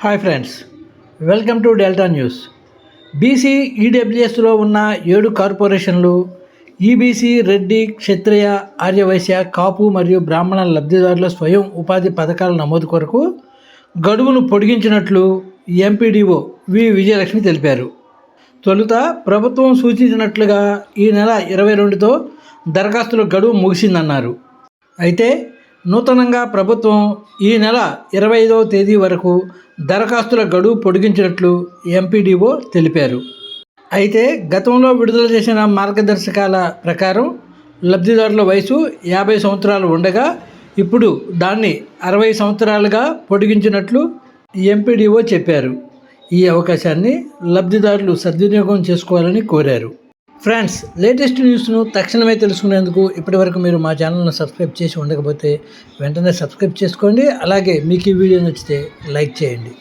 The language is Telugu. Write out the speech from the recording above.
Hi friends welcome to Delta news BC ఈడబ్ల్యూఎస్లో ఉన్న ఏడు కార్పొరేషన్లు ఈబీసీ రెడ్డి క్షత్రియ ఆర్యవైశ్య కాపు మరియు బ్రాహ్మణ లబ్ధిదారుల స్వయం ఉపాధి పథకాల నమోదు కొరకు గడువును పొడిగించినట్లు ఎంపీడీఓ వి విజయలక్ష్మి తెలిపారు. తొలుత ప్రభుత్వం సూచించినట్లుగా ఈ నెల ఇరవై రెండుతో దరఖాస్తుల గడువు ముగిసిందన్నారు. అయితే నూతనంగా ప్రభుత్వం ఈ నెల ఇరవై ఐదవ తేదీ వరకు దరఖాస్తుల గడువు పొడిగించినట్లు ఎంపీడీఓ తెలిపారు. అయితే గతంలో విడుదల చేసిన మార్గదర్శకాల ప్రకారం లబ్ధిదారుల వయసు యాభై సంవత్సరాలు ఉండగా ఇప్పుడు దాన్ని అరవై సంవత్సరాలుగా పొడిగించినట్లు ఎంపీడీఓ చెప్పారు. ఈ అవకాశాన్ని లబ్ధిదారులు సద్వినియోగం చేసుకోవాలని కోరారు. ఫ్రెండ్స్ లేటెస్ట్ న్యూస్ను తక్షణమే తెలుసుకునేందుకు ఇప్పటివరకు మీరు మా ఛానల్ను సబ్స్క్రైబ్ చేసి ఉండకపోతే వెంటనే సబ్స్క్రైబ్ చేసుకోండి. అలాగే మీకు ఈ వీడియో నచ్చితే లైక్ చేయండి.